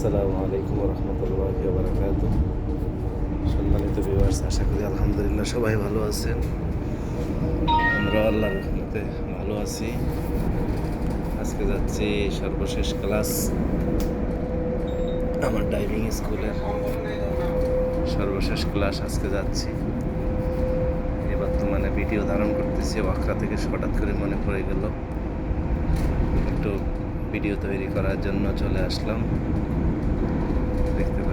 আসসালামু আলাইকুম রহমতুল্লাহ বারকাত সম্মানিত বিভার্স আশা করি আলহামদুলিল্লাহ সবাই ভালো আছেন। আমরা আল্লাহর রহমতে ভালো আছি। আজকে যাচ্ছি সর্বশেষ ক্লাস আমার ড্রাইভিং স্কুলের সর্বশেষ ক্লাস আজকে যাচ্ছি। এই বর্তমানে ভিডিও ধারণ করতেছি, ওয়াকরা থেকে হঠাৎ করে মনে পড়ে গেল। একটু ভিডিও তৈরি করার জন্য চলে আসলাম।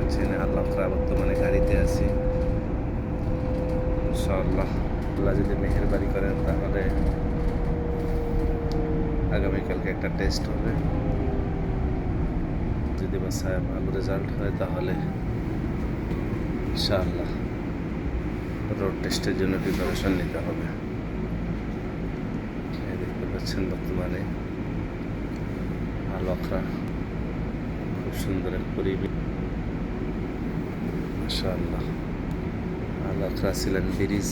পাচ্ছেন আল্লাহ বর্তমানে গাড়িতে আছি। ইনশাআল্লাহ, আল্লাহ যদি মেহেরবানি করেন, তাহলে আগামীকালকে একটা টেস্ট হবে। যদি বাসায় ভালো রেজাল্ট হয়, তাহলে ইনশাআল্লাহ রোড টেস্টের জন্য প্রিপারেশন নিতে হবে। দেখতে পাচ্ছেন বর্তমানে আলোকরা খুব সুন্দর এক পরিবেশ। মাশাআল্লাহ। আলোকরা ছিলেন ব্রিজ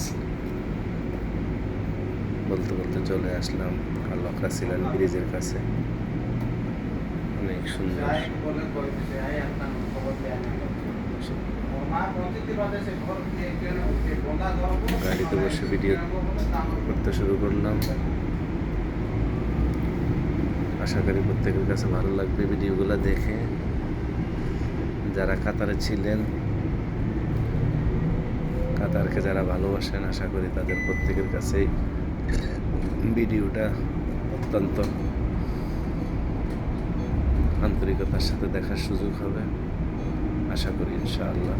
বলতে বলতে চলে আসলাম আলোকরা ছিলেন ব্রিজের কাছে। অনেক সুন্দর। গাড়িতে বসে ভিডিও করতে শুরু করলাম। আশা করি প্রত্যেকের কাছে ভালো লাগবে ভিডিওগুলো দেখে। যারা কাতারে ছিলেন কাতারকে যারা ভালোবাসেন, আশা করি তাদের প্রত্যেকের কাছেই ভিডিওটা অত্যন্ত আন্তরিকতার সাথে দেখার সুযোগ হবে। আশা করি ইনশাআল্লাহ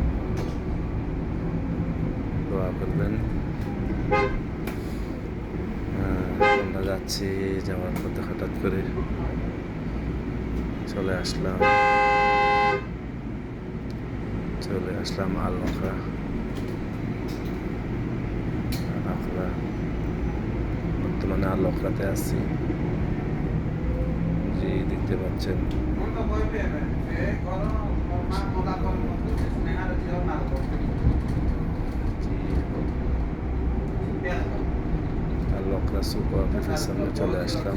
দোয়া করবেন। আমরা যাচ্ছি যাওয়ার পথে হঠাৎ করে চলে আসলাম। চলে আসলাম আলমখরা বর্তমানে লকড়াতে আসছি যে দেখতে পাচ্ছেন। লকড়া সুপার অফিসের সামনে চলে আসলাম।